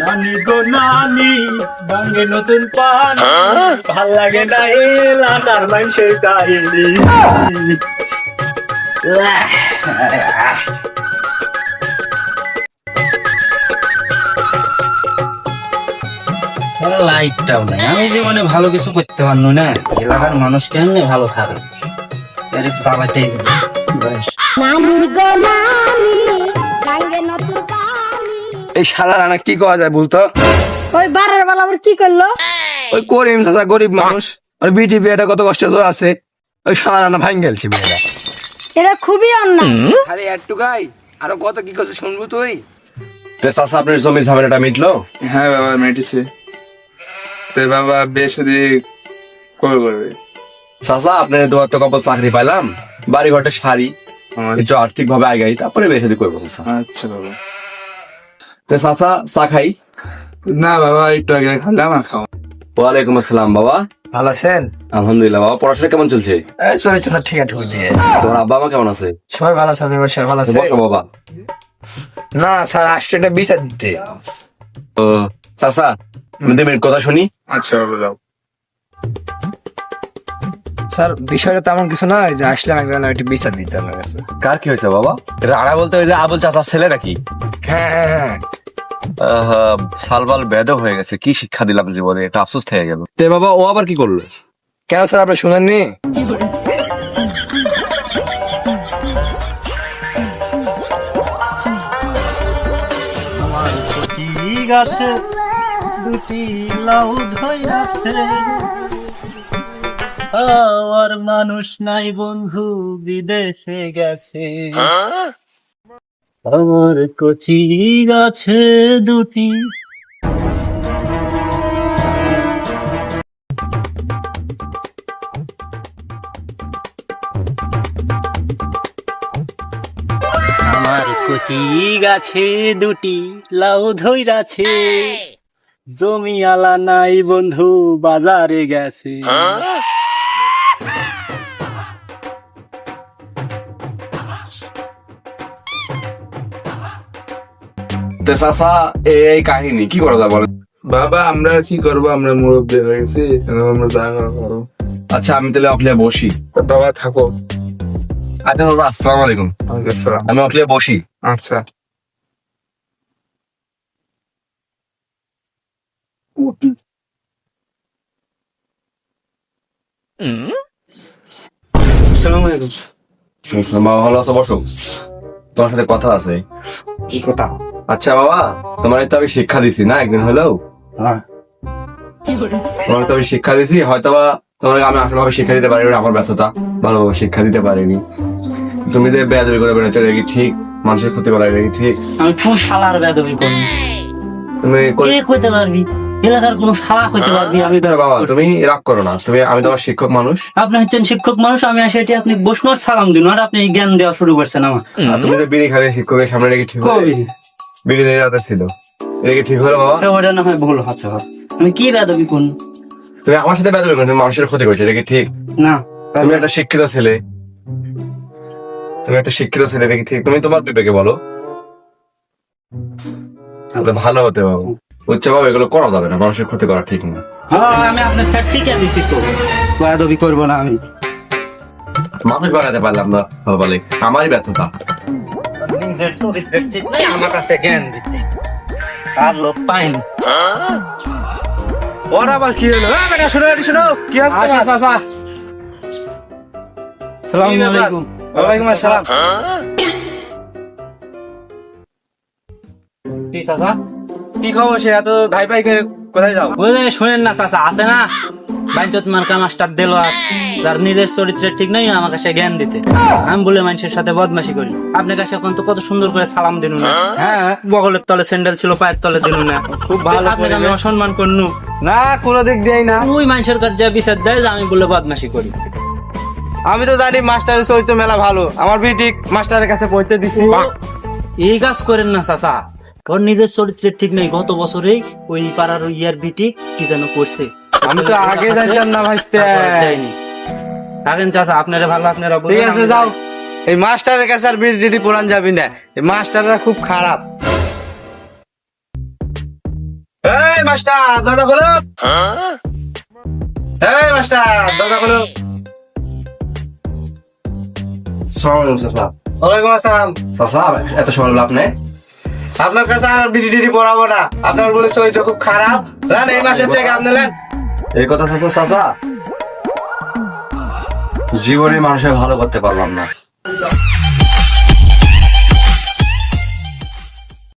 নানি গো নানি ভাঙ্গে নতুন পান। ভালো লাগে না এলাকার মানুষের কাহিনী। লাইটটাও নাই। আমি জীবনে ভালো কিছু করতে পারল না। এলাকার মানুষ কেমনে ভালো থাকে। ব্যাস। গো নানি এই শালা রানা কি করা যায় বলতো? ওই বারের বেলা আবার কি করল? ওই করিম চাচা গরিব মানুষ। আর বিটি বিয়েটা কত কষ্ট তো আছে। ওই শালা রানা ভাঙ গেলছি বিয়েটা। এটা খুবই অন্যায়। খালি একটু গাই আরও কত কি করছে শুনব তুই? তো চাষা আপনার জমির ঝামেলাটা মিটলো? হ্যাঁ বাবা মেটিছে। তো বাবা বিয়ে শাদি কবে করবে। চাষা আপনার দোয়ার তো কপাল চাকরি পাইলাম। বাড়ি ঘরটা শাড়ি একটু আর্থিক ভাবে আগাই তারপরে বিয়ে শাদী করব আচ্ছা বাবা। তো চাষা চা খাই? না বাবা একটু আগে খালাম আর খাওয়া ওয়ালাইকুম আসসালাম বাবা। ভালো আছেন? আলহামদুলিল্লাহ বাবা পড়াশোনা কেমন চলছে? এই চলে চলে ঠিক আছে ঠিক দিয়ে তোমার আব্বা মা কেমন আছে? সবাই ভালো আছে আপনার সবাই ভালো আছে। বসো বাবা। না স্যার আসছে একটা বিচার দিতে ও দুই মিনিট কথা শুনি। আচ্ছা বাবা যাও। স্যার বিষয়টা তেমন কিছু না যে আসলাম একজন একটু বিচার দিতে আমার কাছে। কার কি হয়েছে বাবা? রাড়া বলতে ওই যে আবুল চাচার ছেলে নাকি? হ্যাঁ হ্যাঁ হ্যাঁ। আহা, সালবাল বেদ হয়ে গেছে কি শিক্ষা দিলাম জীবনে এটা আফসোস থেকে গেল। তে বাবা ও আবার কি করল? কেন স্যার আপনি শুনেননি? গাছে দুটি লাউ ধইরাছে আর মানুষ নাই বন্ধু বিদেশে গেছে। আমার কচি গাছে দুটি। আমার কচি গাছে দুটি লাউ ধইরাছে জমি আলা নাই বন্ধু বাজারে গেছে। তে এই কাহিনী কি করা যায় বলেন? বাবা আমরা কি করব? আমরা মুরব্বী হয়ে গেছি আমরা করো আচ্ছা আমি তাহলে অকলিয়া বসি। বাবা থাকো। আচ্ছা দাদা আসসালামু আলাইকুম। আমি অকলিয়া বসি। আচ্ছা। আসসালামু আলাইকুম। শুনছিলাম ভালো আছো বসো। তোমার সাথে কথা আছে। কি কথা। আচ্ছা বাবা তোমার তো আমি শিক্ষা দিছি না একদিন হলেও? হ্যাঁ। তোমার তো আমি শিক্ষা দিছি হয়তো বা তোমাকে আমি আসলে শিক্ষা দিতে পারিনি আমার ব্যর্থতা। ভালোভাবে শিক্ষা দিতে পারিনি। তুমি যে বেয়াদবি করে বেড়েছো এটা কি ঠিক? মানুষের ক্ষতি করা এটা কি ঠিক? আমি কোন শালার বেদবি করি? তুমি কে কইতে পারবি? এলাকার কোন শালা কইতে পারবি? আমি বাবা তুমি রাগ করো না। তুমি আমি তোমার শিক্ষক মানুষ। আপনি হচ্ছেন শিক্ষক মানুষ আমি আসে এটি আপনি বসনোর সালাম দিন আর আপনি জ্ঞান দেওয়া শুরু করছেন আমার। তুমি যে বিড়ি খাবে শিক্ষকের সামনে রেখে ঠিক যাতে ছিল। এটা কি ঠিক হলো বাবা? আচ্ছা ওটা না হয় ভুল হচ্ছে। আমি কি বেদবি কোন? তুমি আমার সাথে বেদবি তুমি মানুষের ক্ষতি করছ এটা কি ঠিক? না তুমি একটা শিক্ষিত ছেলে। তুমি একটা শিক্ষিত ছেলে এটা কি ঠিক? তুমি তোমার বিবেকে বলো। তাহলে ভালো হতে পারব উচ্চ ভাবে এগুলো করা যাবে না মানুষের ক্ষতি করা ঠিক না। হ্যাঁ আমি আপনার ঠিক আমি বেদবি করব না আমি। মানুষ বানাতে পারলাম না সবালে আমারই ব্যর্থতা। নিজের চরিত্রের ঠিক নেই আমার কাছে জ্ঞান দিতে। আর লোক পাইনি ওর আবার কি হলো? হ্যাঁ বেটা শোনো এটি শোনো। কি আছে তোমার? সালাম? আলাইকুম। ওয়ালাইকুম আসসালাম। কি চাচা? কি খবর? সে এত ধাই পাই করে কোথায় যাও? যে শোনেন না চাচা আছে না? বাইঞ্চত মার্কা মাস্টার দিল আর যার নিজের চরিত্রের ঠিক নেই আমার কাছে জ্ঞান দিতে। আমি বলে মানুষের সাথে বদমাশি করি। আপনার কাছে এখন তো কত সুন্দর করে সালাম দিন না হ্যাঁ বগলের তলে স্যান্ডেল ছিল পায়ের তলে দিন না খুব ভালো আপনাকে আমি অসম্মান করনু? না কোনো দিক দিয়েই না। ওই মানুষের কাছে যা বিচার দেয় যে আমি বলে বদমাশি করি। আমি তো জানি মাস্টারের চরিত্র মেলা ভালো। আমার বিটি মাস্টারের কাছে পড়তে দিছি। এই কাজ করেন না চাচা। তোর নিজের চরিত্রের ঠিক নেই। গত বছরেই ওই পাড়ার ইয়ার বিটি কি যেন করছে। আমি তো আগে জানতাম না ভাইস্তে। থাকেন চাষা আপনারা ভালো আপনারা ঠিক আছে যাও। এই মাস্টারের কাছে আর বিড়ি পোড়ান যাবি না। এই মাস্টাররা খুব খারাপ। আপনার কাছে আর বিডি টিডি পড়াবো না। আপনার বলেছে ওইটা খুব খারাপ। জান এই মাসের থেকে আপনি এই কথা চাচা। জীবনে মানুষের ভালো করতে পারলাম না।